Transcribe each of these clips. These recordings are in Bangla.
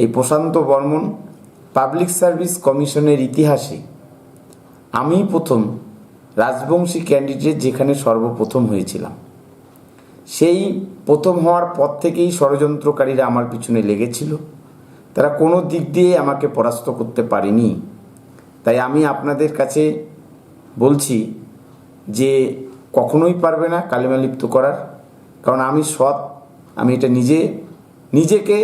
এই প্রশান্ত বর্মন পাবলিক সার্ভিস কমিশনের ইতিহাসে আমি প্রথম রাজবংশী ক্যান্ডিডেট যেখানে সর্বপ্রথম হয়েছিলাম। সেই প্রথম হওয়ার পর থেকেই ষড়যন্ত্রকারীরা আমার পিছনে লেগেছিল। তারা কোনো দিক দিয়ে আমাকে পরাস্ত করতে পারেনি। তাই আমি আপনাদের কাছে বলছি যে কখনোই পারবে না কালিমা লিপ্ত করার। কারণ আমি সৎ, আমি এটা নিজে, নিজেকে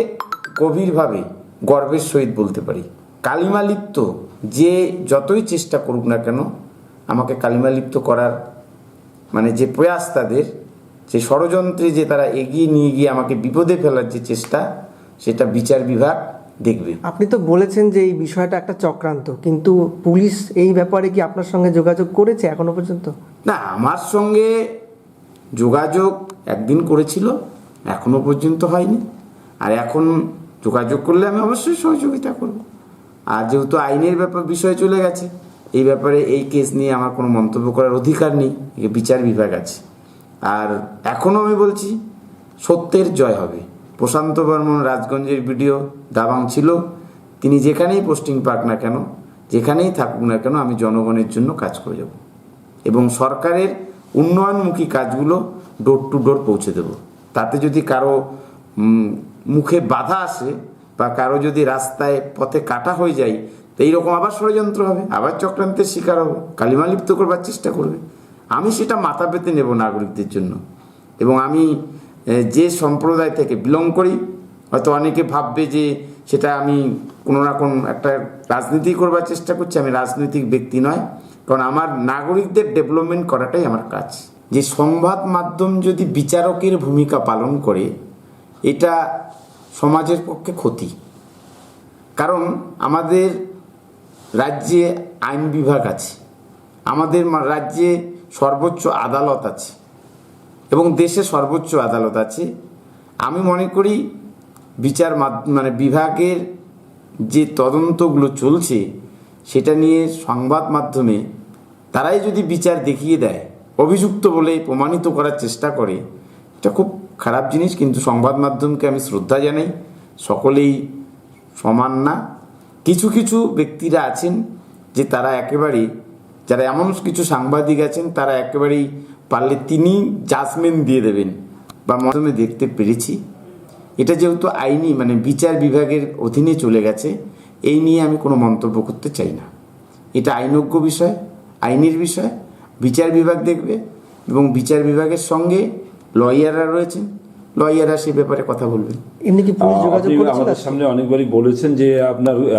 গভীরভাবে গর্বের সহিত বলতে পারি। কালিমা লিপ্ত যে যতই চেষ্টা করুক না কেন আমাকে কালিমা লিপ্ত করার মানে যে প্রয়াস তাদের যে ষড়যন্ত্রে যে তারা এগিয়ে নিয়ে গিয়ে আমাকে বিপদে ফেলার যে চেষ্টা সেটা বিচার বিভাগ দেখবে। আপনি তো বলেছেন যে এই বিষয়টা একটা চক্রান্ত কিন্তু পুলিশ এই ব্যাপারে কি আপনার সঙ্গে যোগাযোগ করেছে এখনও পর্যন্ত? না আমার সঙ্গে যোগাযোগ একদিন করেছিল এখনও পর্যন্ত হয়নি। আর এখন যোগাযোগ করলে আমি অবশ্যই সহযোগিতা করব। আর যেহেতু আইনের ব্যাপার বিষয় চলে গেছে, এই ব্যাপারে এই কেস নিয়ে আমার কোনো মন্তব্য করার অধিকার নেই বিচার বিভাগ আছে। আর এখনও আমি বলছি, সত্যের জয় হবে। প্রশান্ত বর্মন রাজগঞ্জের ভিডিও দাবাং ছিল, তিনি যেখানেই পোস্টিং পাক না কেন, যেখানেই থাকুক না কেন আমি জনগণের জন্য কাজ করে যাব। এবং সরকারের উন্নয়নমুখী কাজগুলো ডোর টু ডোর পৌঁছে দেব। তাতে যদি কারও মুখে বাধা আসে বা কারও যদি রাস্তায় পথে কাটা হয়ে যায়, তো এইরকম আবার ষড়যন্ত্র হবে, আবার চক্রান্তের শিকার হব কালিমা লিপ্ত করবার চেষ্টা করবে। আমি সেটা মাথা পেতে নেব নাগরিকদের জন্য। এবং আমি যে সম্প্রদায় থেকে বিলং করি, হয়তো অনেকে ভাববে যে সেটা আমি কোনো না কোনো একটা রাজনীতি করবার চেষ্টা করছি, আমি রাজনৈতিক ব্যক্তি নয়। কারণ আমার নাগরিকদের ডেভেলপমেন্ট করাটাই আমার কাজ। যে সংবাদ মাধ্যম যদি বিচারকের ভূমিকা পালন করে এটা সমাজের পক্ষে ক্ষতি। কারণ আমাদের রাজ্যে আইন বিভাগ আছে, আমাদের রাজ্যে সর্বোচ্চ আদালত আছে এবং দেশে সর্বোচ্চ আদালত আছে। আমি মনে করি বিচার মানে বিভাগের যে তদন্তগুলো চলছে, সেটা নিয়ে সংবাদ মাধ্যমে তারাই যদি বিচার দেখিয়ে দেয়, অভিযুক্ত বলে প্রমাণিত করার চেষ্টা করে, এটা খুব খারাপ জিনিস, কিন্তু সংবাদ মাধ্যমকে আমি শ্রদ্ধা জানাই। সকলেই সমান না। কিছু কিছু ব্যক্তিরা আছেন যে তারা একেবারেই, যারা এমন কিছু সাংবাদিক আছেন, তারা একেবারেই পারলে তিনি জাজমেন্ট দিয়ে দেবেন বা মাধ্যমে দেখতে পেরেছি। এটা যেহেতু আইনি মানে বিচার বিভাগের অধীনে চলে গেছে, এই নিয়ে আমি কোনো মন্তব্য করতে চাই না। এটা আইনজ্ঞ বিষয়, আইনের বিষয়, বিচার বিভাগ দেখবে এবং বিচার বিভাগের সঙ্গে লয়াররা রয়েছেন। লয়াররা সে ব্যাপারে কথা বলবেন। এমনি কি পুলিশ যোগাযোগ করেছে আমাদের সামনে অনেকবারই বলেছেন যে আপনার